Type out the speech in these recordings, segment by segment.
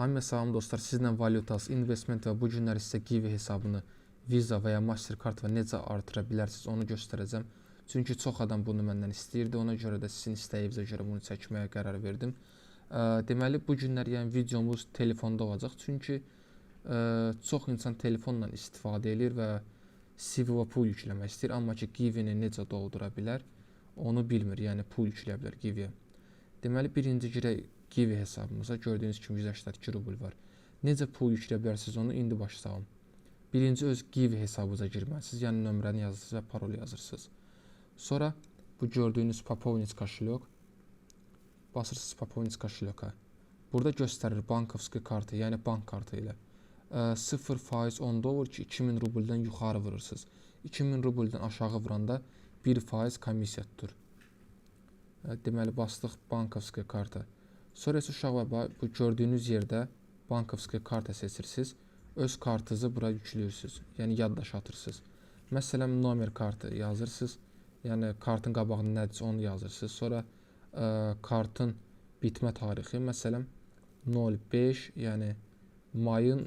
Hamıya salam dostlar. Sizlə Valutas, investment və bu günləri sizə Kiwi hesabını Visa və ya Mastercard və necə artıra bilərsiniz onu göstərəcəm. Çünki çox adam bunu məndən istəyirdi. Ona görə də sizin istəyinizə görə bunu çəkməyə qərar verdim. Deməli bu günlər yəni videomuz telefonda olacaq. Çünki çox insan telefonla istifadə edir və CV və pul yükləmək istəyir, amma ki Kiwi-ni necə doldura bilər, onu bilmir. Yəni pul yükləyə bilər Kiwi-yə. Deməli birinci girək Kiwi hesabımıza. Gördüyünüz kimi 182 rubl var. Necə pul yükləyə bilərsiniz onu indi başlayalım. Birinci öz Kiwi hesabınıza girməlisiniz. Yəni nömrəni yazırsınız və parol yazırsınız. Sonra bu gördüyünüz Popovnits koşulok basırsınız Popovnits koşuloka. Burada göstərir bankovski kartı, yəni bank kartı ilə. Ə, 0% 10 dollar ki 2000 rubldan yuxarı vurursunuz. 2000 rubldan aşağı vuranda 1% komissiya tutur. Deməli bastıq bankovski karta. Sonra isə uşaqlar bu gördüyünüz yerdə bankovski karta seçirsiniz. Öz kartınızı bura yüklüyorsunuz. Yəni yaddaş atırsınız. Məsələn, nomer kartı yazırsınız. Yəni kartın qabağında nədirsə onu yazırsınız. Sonra ə, kartın bitmə tarixi, məsələn 05, yəni mayın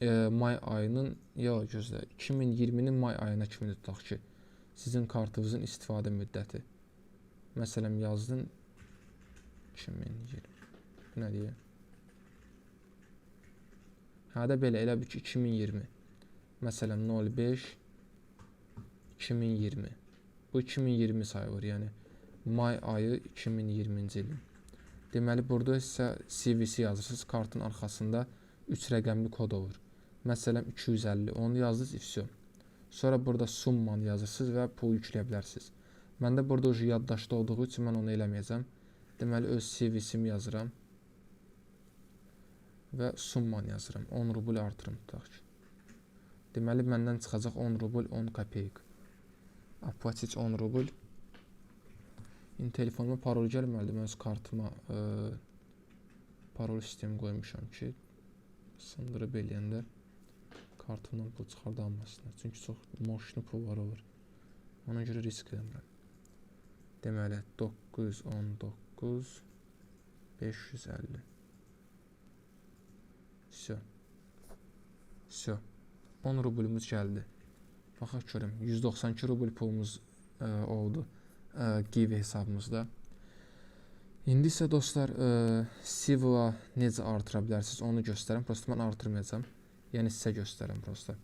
ə, may ayının ya gözlə 2020-nin may ayına kimi tutaq ki, sizin kartınızın istifadə müddəti. Məsələn yazdın 2020. Nə deyir? Hə də belə elə bil ki 2020. Məsələn 05 2020. Bu 2020 sayılır, yəni may ayı 2020-ci ilin. Deməli burada isə CVC yazırsınız, kartın arxasında 3 rəqəmli kod olur. Məsələn 250 onu yazdınız, ifsyo. Sonra burada summanı yazırsınız və pul yükləyə bilərsiniz. Məndə burada yaddaşda olduğu üçün mən onu eləməyəcəm. Deməli öz CVC-mi yazıram və summanı yazıram. 10 rubl artırım tutaq ki. Deməli məndən çıxacaq 10 rubl 10 qəpik. Apaçiç 10 rubl. İndi telefonuma parol gəlməlidir. Mən öz kartıma ə, parol sistemi qoymuşam ki, sındırıb eləyəndə kartımdan pul çıxardılmasınlar. Çünki çox moşlu pullar olur. Ona görə risk eləmirəm. Deməli 919 550 Все. Все. 10 rublumuz gəldi. Baxaq görüm. 192 rubl pulumuz ə, oldu ə, Kiwi hesabımızda. İndi isə dostlar, ə, Sivla necə artıra bilərsiniz onu göstərim. Prosta mən artırmayacağam. Yəni sizə göstərim prosta.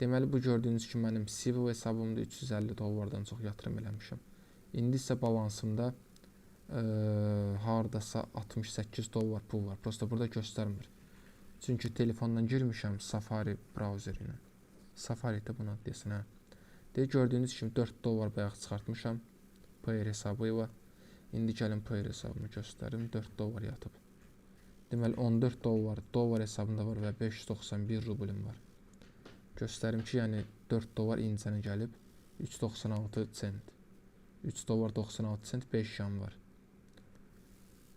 Deməli bu gördüyünüz kimi mənim Sivla hesabımda 350 dollardan çox yatırım eləmişəm. İndi isə balansımda ə, hardasa 68 dollar pul var. Prosta burada göstərmir. Çünki telefondan girmişəm Safari browseri ilə. Safari də buna desin hə. De gördüyünüz kimi 4 dollar bayaq çıxartmışam Payer hesabı ilə. İndi gəlin Payer hesabımı göstərim. 4 dollar yatıb. Deməli 14 dollar dollar hesabında var və 591 rublim var. Göstərim ki, yəni 4 dollar incənə gəlib 3.96 sent. 3 dollar 96 sent 5 şam var.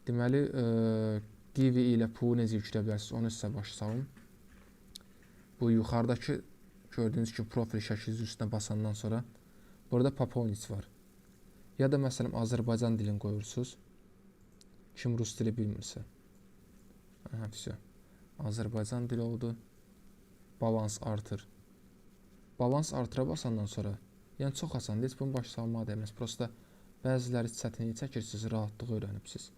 Deməli, ə, DV ilə pulu necə yükləyə bilərsiniz, onu sizə başlayalım. Bu yuxarıdakı gördüyünüz kimi profil şəkil üstünə basandan sonra burada Papovnic var. Ya da məsələn Azərbaycan dilini qoyursunuz. Kim rus dili bilmirsə. Hə, vəsə. Azərbaycan dili oldu. Balans artır. Balans artıra basandan sonra, yəni çox asandır. Heç bunu başlamağa dəyməz. Prosta bəziləri çətinlik çəkirsiniz, rahatlıq öyrənibsiz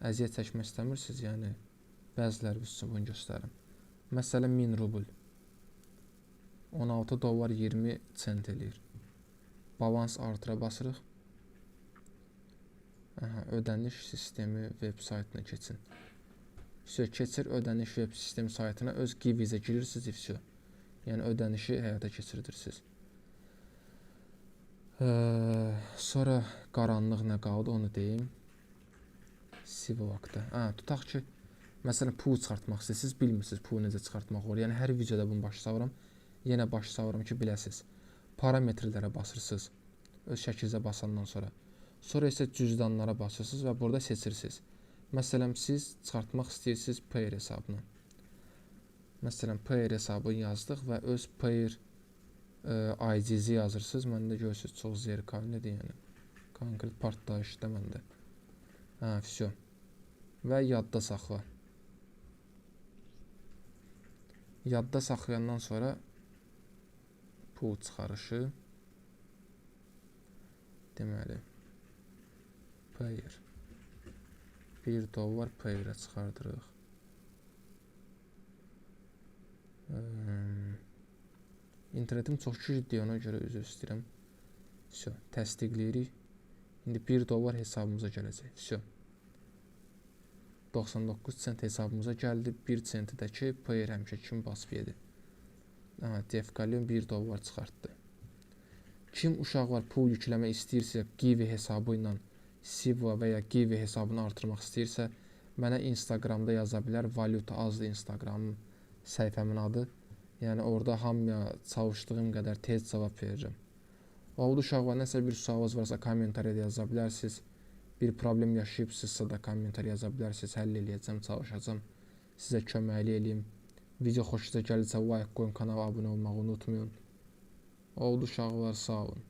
əziyyət çəkmək istəmirsiniz, yəni bəziləri sizə bunu göstərim. Məsələn 1000 rubl 16 dollar 20 sent eləyir. Balans artıra basırıq. Aha, ödəniş sistemi veb saytına keçin. Vəsə keçir ödəniş veb sistemi saytına öz givizə girirsiniz, vəsə. Yəni ödənişi həyata keçirirsiniz. Ee, sonra qaranlıq nə qaldı onu deyim Sivakda. Hə, tutaq ki, məsələn pul çıxartmaq istəyirsiniz, bilmirsiniz pulu necə çıxartmaq olur. Yəni hər videoda bunu başa salıram. Yenə başa salıram ki, biləsiniz. Parametrlərə basırsınız. Öz şəklinizə basandan sonra. Sonra isə cüzdanlara basırsınız və burada seçirsiniz. Məsələn, siz çıxartmaq istəyirsiniz Payer hesabını. Məsələn, Payer hesabını yazdıq və öz Payer ə, ID'zi yazırsınız. Məndə görürsüz çox zerkallidir, yəni. Konkret partlayışda məndə. Hə, все. Və yadda saxla. Yadda saxlayandan sonra pul çıxarışı deməli payer 1 dollar payerə çıxardırıq. İnternetim çox güclüdür, ona görə üzr istəyirəm. Vso, təsdiqləyirik. İndi 1 dollar hesabımıza gələcək. Vso. 99 sent hesabımıza gəldi. 1 senti də ki, payer həmişə kimi basıb yedi. Aha, Defkalion 1 dollar çıxartdı. Kim uşaqlar pul yükləmək istəyirsə, Give hesabı ilə Siva və ya Give hesabını artırmaq istəyirsə, mənə Instagramda yaza bilər. Valuta azdı Instagramın səhifəmin adı. Yəni orada hamıya çalışdığım qədər tez cavab verirəm. Oldu uşaqlar, nəsə bir sualınız varsa kommentariyada yaza bilərsiniz. Bir problem yaşayıbsınızsa da kommentar yaza bilərsiniz. Həll eləyəcəm, çalışacağam. Sizə köməklik eləyim. Video xoşunuza gəlirsə like qoyun, kanala abunə olmağı unutmayın. Oldu uşaqlar, sağ olun.